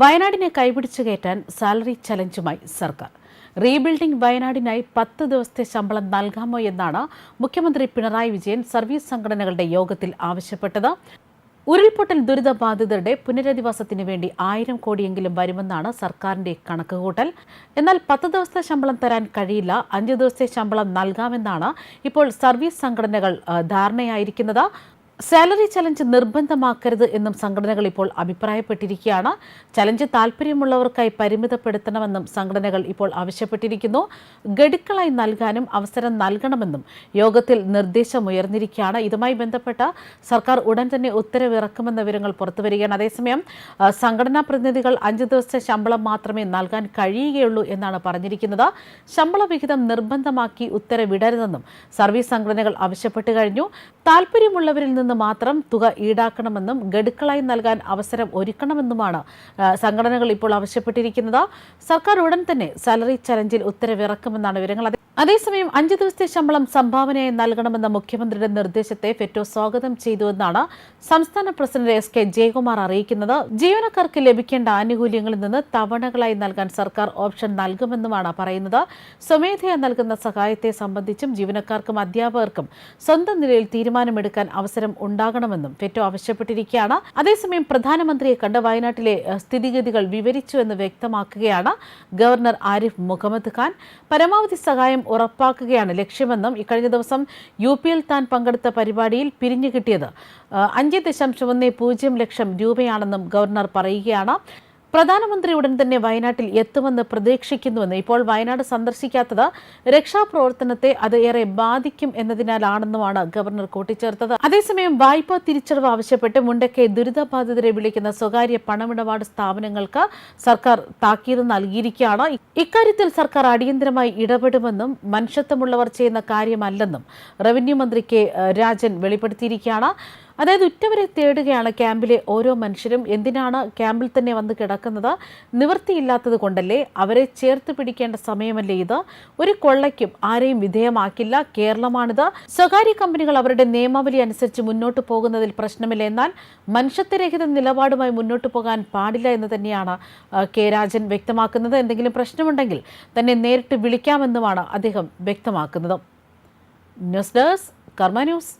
വയനാടിനെ കൈപിടിച്ചു കയറ്റാൻ സാലറി ചലഞ്ചുമായി സർക്കാർ. റീബിൽഡിംഗ് വയനാടിനായി പത്ത് ദിവസത്തെ ശമ്പളം നൽകാമോ എന്നാണ് മുഖ്യമന്ത്രി പിണറായി വിജയൻ സർവീസ് സംഘടനകളുടെ യോഗത്തിൽ ആവശ്യപ്പെട്ടത്. ഉരുൾപൊട്ടൽ ദുരിതബാധിതരുടെ പുനരധിവാസത്തിന് വേണ്ടി ആയിരം കോടിയെങ്കിലും വരുമെന്നാണ് സർക്കാരിന്റെ കണക്കുകൂട്ടൽ. എന്നാൽ പത്ത് ദിവസത്തെ ശമ്പളം തരാൻ കഴിയില്ല അഞ്ച് ദിവസത്തെ ശമ്പളം നൽകാമെന്നാണ് ഇപ്പോൾ സർവീസ് സംഘടനകൾ ധാരണയായിരിക്കുന്നത്. സാലറി ചലഞ്ച് നിർബന്ധമാക്കരുത് എന്നും സംഘടനകൾ ഇപ്പോൾ അഭിപ്രായപ്പെട്ടിരിക്കുകയാണ്. ചലഞ്ച് താല്പര്യമുള്ളവർക്കായി പരിമിതപ്പെടുത്തണമെന്നും സംഘടനകൾ ഇപ്പോൾ ആവശ്യപ്പെട്ടിരിക്കുന്നു. ഗഡുക്കളായി നൽകാനും അവസരം നൽകണമെന്നും യോഗത്തിൽ നിർദ്ദേശമുയർന്നിരിക്കുകയാണ്. ഇതുമായി ബന്ധപ്പെട്ട സർക്കാർ ഉടൻ തന്നെ ഉത്തരവിറക്കുമെന്ന വിവരങ്ങൾ പുറത്തുവരികയാണ്. അതേസമയം സംഘടനാ പ്രതിനിധികൾ അഞ്ച് ദിവസത്തെ ശമ്പളം മാത്രമേ നൽകാൻ കഴിയുകയുള്ളൂ എന്നാണ് പറഞ്ഞിരിക്കുന്നത്. ശമ്പള വിഹിതം നിർബന്ധമാക്കി ഉത്തരവിടരുതെന്നും സർവീസ് സംഘടനകൾ ആവശ്യപ്പെട്ടു കഴിഞ്ഞു. താല്പര്യമുള്ളവരിൽ നിന്ന് മാത്രം തുക ഈടാക്കണമെന്നും ഗഡുക്കളായി നൽകാൻ അവസരം ഒരുക്കണമെന്നുമാണ് സംഘടനകൾ ഇപ്പോൾ ആവശ്യപ്പെട്ടിരിക്കുന്നത്. സർക്കാർ ഉടൻ തന്നെ സാലറി ചലഞ്ചിൽ ഉത്തരവിറക്കുമെന്നാണ് വിവരങ്ങൾ. അതേസമയം അഞ്ച് ദിവസത്തെ ശമ്പളം സംഭാവനയായി നൽകണമെന്ന മുഖ്യമന്ത്രിയുടെ നിർദ്ദേശത്തെ ഫെറ്റോ സ്വാഗതം ചെയ്തുവെന്നാണ് സംസ്ഥാന പ്രസിഡന്റ് എസ് കെ ജയകുമാർ അറിയിക്കുന്നത്. ജീവനക്കാർക്ക് ലഭിക്കേണ്ട ആനുകൂല്യങ്ങളിൽ നിന്ന് തവണകളായി നൽകാൻ സർക്കാർ ഓപ്ഷൻ നൽകുമെന്നുമാണ് പറയുന്നത്. സ്വമേധയാ നൽകുന്ന സഹായത്തെ സംബന്ധിച്ചും ജീവനക്കാർക്കും അധ്യാപകർക്കും സ്വന്തം നിലയിൽ തീരുമാനമെടുക്കാൻ അവസരം ഉണ്ടാകണമെന്നും ഫെറ്റോ ആവശ്യപ്പെട്ടിരിക്കുകയാണ്. അതേസമയം പ്രധാനമന്ത്രിയെ കണ്ട് വയനാട്ടിലെ സ്ഥിതിഗതികൾ വിവരിച്ചു എന്ന് വ്യക്തമാക്കുകയാണ് ഗവർണർ ആരിഫ് മുഹമ്മദ് ഖാൻ. പരമാവധി സഹായം ഉറപ്പാക്കുകയാണ് ലക്ഷ്യമെന്നും ഇക്കഴിഞ്ഞ ദിവസം യു പിയിൽ താൻ പങ്കെടുത്ത പരിപാടിയിൽ പിരിഞ്ഞു കിട്ടിയത്. അഞ്ച് ദശാംശം ഒന്ന് പൂജ്യം ലക്ഷം രൂപയാണെന്നും ഗവർണർ പറയുകയാണ്. പ്രധാനമന്ത്രി ഉടൻ തന്നെ വയനാട്ടിൽ എത്തുമെന്ന് പ്രതീക്ഷിക്കുന്നുവെന്ന് ഇപ്പോൾ വയനാട് സന്ദർശിക്കാത്തത് രക്ഷാപ്രവർത്തനത്തെ അത് ഏറെ ബാധിക്കും എന്നതിനാലാണെന്നുമാണ് ഗവർണർ കൂട്ടിച്ചേർത്തത്. അതേസമയം വായ്പാ തിരിച്ചടവ് ആവശ്യപ്പെട്ട് മുണ്ടക്കെ ദുരിതബാധിതരെ വിളിക്കുന്ന സ്വകാര്യ പണമിടപാട് സ്ഥാപനങ്ങൾക്ക് സർക്കാർ താക്കീത് നൽകിയിരിക്കുകയാണ്. ഇക്കാര്യത്തിൽ സർക്കാർ അടിയന്തരമായി ഇടപെടുമെന്നും മനുഷ്യത്വമുള്ളവർ ചെയ്യുന്ന കാര്യമല്ലെന്നും റവന്യൂ മന്ത്രി കെ രാജൻ വെളിപ്പെടുത്തിയിരിക്കുകയാണ്. അതായത് ഉറ്റവരെ തേടുകയാണ് ക്യാമ്പിലെ ഓരോ മനുഷ്യരും. എന്തിനാണ് ക്യാമ്പിൽ തന്നെ വന്ന് കിടക്കുന്നത്? നിവൃത്തിയില്ലാത്തത് കൊണ്ടല്ലേ അവരെ ചേർത്ത് പിടിക്കേണ്ട സമയമല്ലേ ഇത്? ഒരു കൊള്ളയ്ക്കും ആരെയും വിധേയമാക്കില്ല കേരളമാണിത്. സ്വകാര്യ കമ്പനികൾ അവരുടെ നിയമാവലി അനുസരിച്ച് മുന്നോട്ട് പോകുന്നതിൽ പ്രശ്നമില്ല. എന്നാൽ മനുഷ്യത്വരഹിത നിലപാടുമായി മുന്നോട്ട് പോകാൻ പാടില്ല എന്ന് തന്നെയാണ് കെ രാജൻ വ്യക്തമാക്കുന്നത്. എന്തെങ്കിലും പ്രശ്നമുണ്ടെങ്കിൽ തന്നെ നേരിട്ട് വിളിക്കാമെന്നുമാണ് അദ്ദേഹം വ്യക്തമാക്കുന്നത്. News desk Karma news.